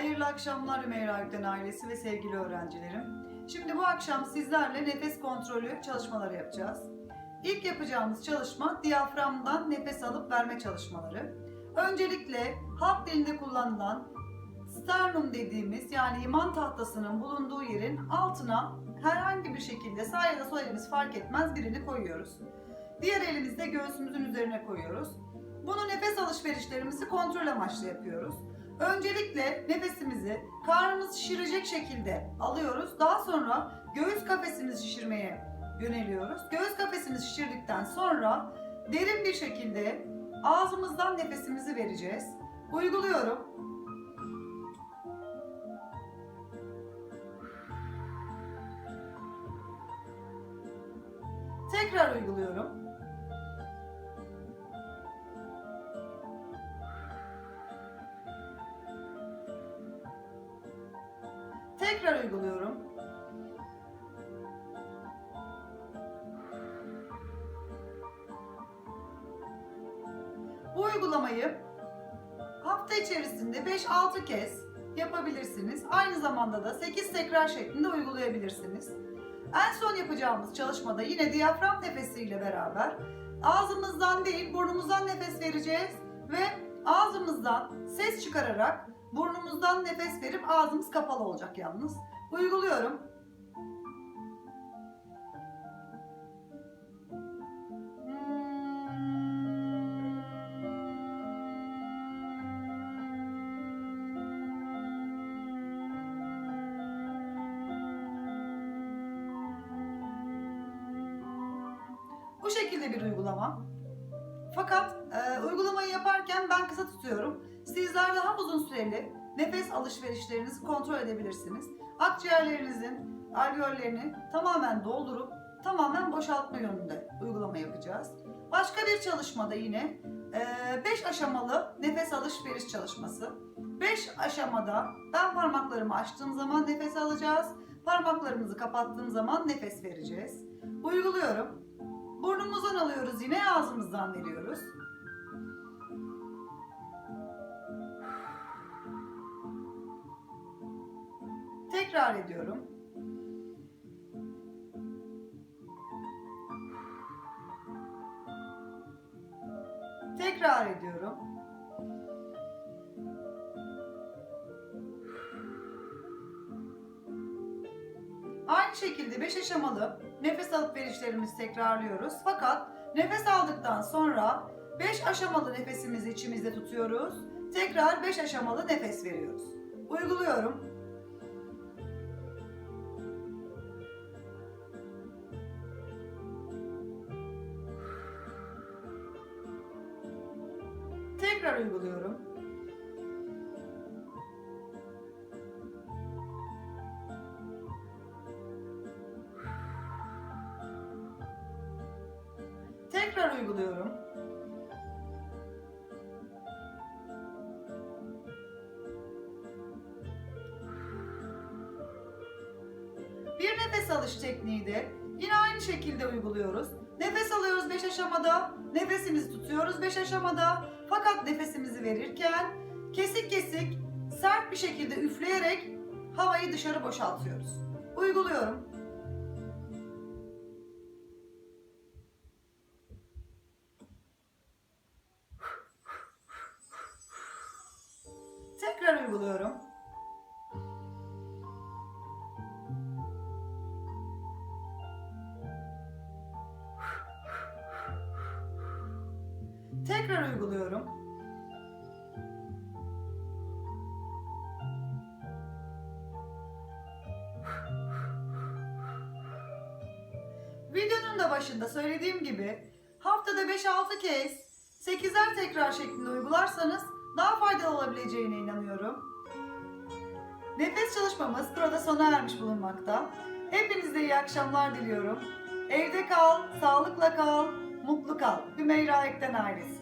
Hayırlı akşamlar Ümeyra Ökten ailesi ve sevgili öğrencilerim. Şimdi bu akşam sizlerle nefes kontrolü çalışmaları yapacağız. İlk yapacağımız çalışma diyaframdan nefes alıp verme çalışmaları. Öncelikle halk dilinde kullanılan sternum dediğimiz yani iman tahtasının bulunduğu yerin altına herhangi bir şekilde sağ ya da sol elimiz fark etmez birini koyuyoruz. Diğer elimizi göğsümüzün üzerine koyuyoruz. Bunu nefes alışverişlerimizi kontrol amaçlı yapıyoruz. Öncelikle nefesimizi karnımız şişirecek şekilde alıyoruz. Daha sonra göğüs kafesimizi şişirmeye yöneliyoruz. Göğüs kafesimizi şişirdikten sonra derin bir şekilde ağzımızdan nefesimizi vereceğiz. Uyguluyorum. Tekrar uyguluyorum. Tekrar uyguluyorum. Bu uygulamayı hafta içerisinde 5-6 kez yapabilirsiniz. Aynı zamanda da 8 tekrar şeklinde uygulayabilirsiniz. En son yapacağımız çalışmada yine diyafram nefesiyle beraber ağzımızdan değil burnumuzdan nefes vereceğiz ve ağzımızdan ses çıkararak burnumuzdan nefes verip ağzımız kapalı olacak yalnız. Uyguluyorum. Bu şekilde bir uygulama. Fakat e, uygulamayı yaparken ben kısa tutuyorum. Sizler daha uzun süreli nefes alışverişlerinizi kontrol edebilirsiniz. Akciğerlerinizin alveollerini tamamen doldurup tamamen boşaltma yönünde uygulama yapacağız. Başka bir çalışmada yine 5 aşamalı nefes alışveriş çalışması. 5 aşamada ben parmaklarımı açtığım zaman nefes alacağız. Parmaklarımızı kapattığım zaman nefes vereceğiz. Uyguluyorum. Burnumuzdan alıyoruz yine ağzımızdan veriyoruz. Tekrar ediyorum. Tekrar ediyorum. Aynı şekilde 5 aşamalı nefes alıp verişlerimizi tekrarlıyoruz. Fakat nefes aldıktan sonra 5 aşamalı nefesimizi içimizde tutuyoruz. Tekrar 5 aşamalı nefes veriyoruz. Uyguluyorum. Uyguluyorum. Tekrar uyguluyorum. Bir nefes alış tekniği de yine aynı şekilde uyguluyoruz. Nefes alıyoruz 5 aşamada, nefesimizi tutuyoruz 5 aşamada. Fakat nefesimizi verirken kesik kesik sert bir şekilde üfleyerek havayı dışarı boşaltıyoruz. Uyguluyorum. Tekrar uyguluyorum. Tekrar uyguluyorum. Videonun da başında söylediğim gibi haftada 5-6 kez 8'er tekrar şeklinde uygularsanız daha faydalı olabileceğine inanıyorum. Nefes çalışmamız burada sona ermiş bulunmakta. Hepinize iyi akşamlar diliyorum. Evde kal, sağlıkla kal, mutlu kal. Hümeyra Ekten ailesi.